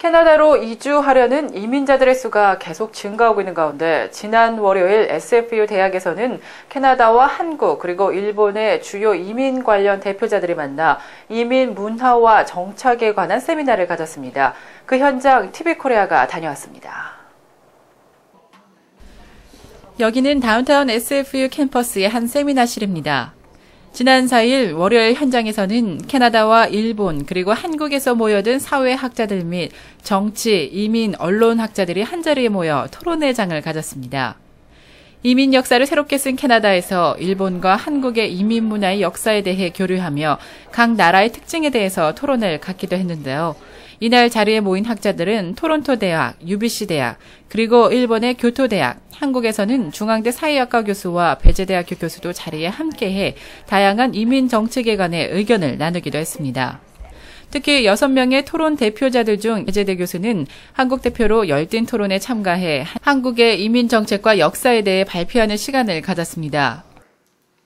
캐나다로 이주하려는 이민자들의 수가 계속 증가하고 있는 가운데 지난 월요일 SFU 대학에서는 캐나다와 한국 그리고 일본의 주요 이민 관련 대표자들이 만나 이민 문화와 정착에 관한 세미나를 가졌습니다. 그 현장 TV코리아가 다녀왔습니다. 여기는 다운타운 SFU 캠퍼스의 한 세미나실입니다. 지난 4일 월요일 현장에서는 캐나다와 일본 그리고 한국에서 모여든 사회학자들 및 정치, 이민, 언론학자들이 한자리에 모여 토론회장을 가졌습니다. 이민 역사를 새롭게 쓴 캐나다에서 일본과 한국의 이민 문화의 역사에 대해 교류하며 각 나라의 특징에 대해서 토론을 갖기도 했는데요. 이날 자리에 모인 학자들은 토론토 대학, UBC 대학, 그리고 일본의 교토 대학, 한국에서는 중앙대 사회학과 교수와 배재대학교 교수도 자리에 함께해 다양한 이민 정책에 관해 의견을 나누기도 했습니다. 특히 6명의 토론 대표자들 중 배재대 교수는 한국 대표로 열띤 토론에 참가해 한국의 이민 정책과 역사에 대해 발표하는 시간을 가졌습니다.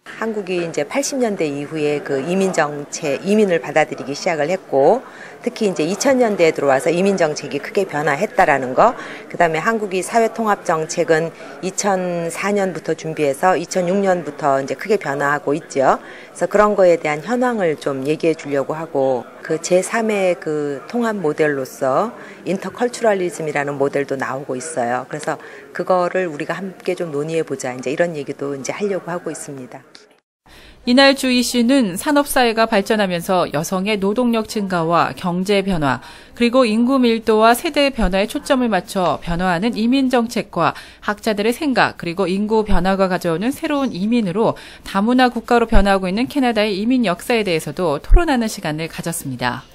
한국이 이제 80년대 이후에 그 이민 정책, 이민을 받아들이기 시작을 했고, 특히 이제 2000년대에 들어와서 이민 정책이 크게 변화했다라는 거, 그 다음에 한국이 사회 통합 정책은 2004년부터 준비해서 2006년부터 이제 크게 변화하고 있죠. 그래서 그런 거에 대한 현황을 좀 얘기해 주려고 하고, 그 제3의 그 통합 모델로서 인터컬처럴리즘이라는 모델도 나오고 있어요. 그래서 그거를 우리가 함께 좀 논의해 보자. 이제 이런 얘기도 이제 하려고 하고 있습니다. 이날 주 이슈는 산업사회가 발전하면서 여성의 노동력 증가와 경제 변화, 그리고 인구 밀도와 세대 변화에 초점을 맞춰 변화하는 이민 정책과 학자들의 생각, 그리고 인구 변화가 가져오는 새로운 이민으로 다문화 국가로 변화하고 있는 캐나다의 이민 역사에 대해서도 토론하는 시간을 가졌습니다.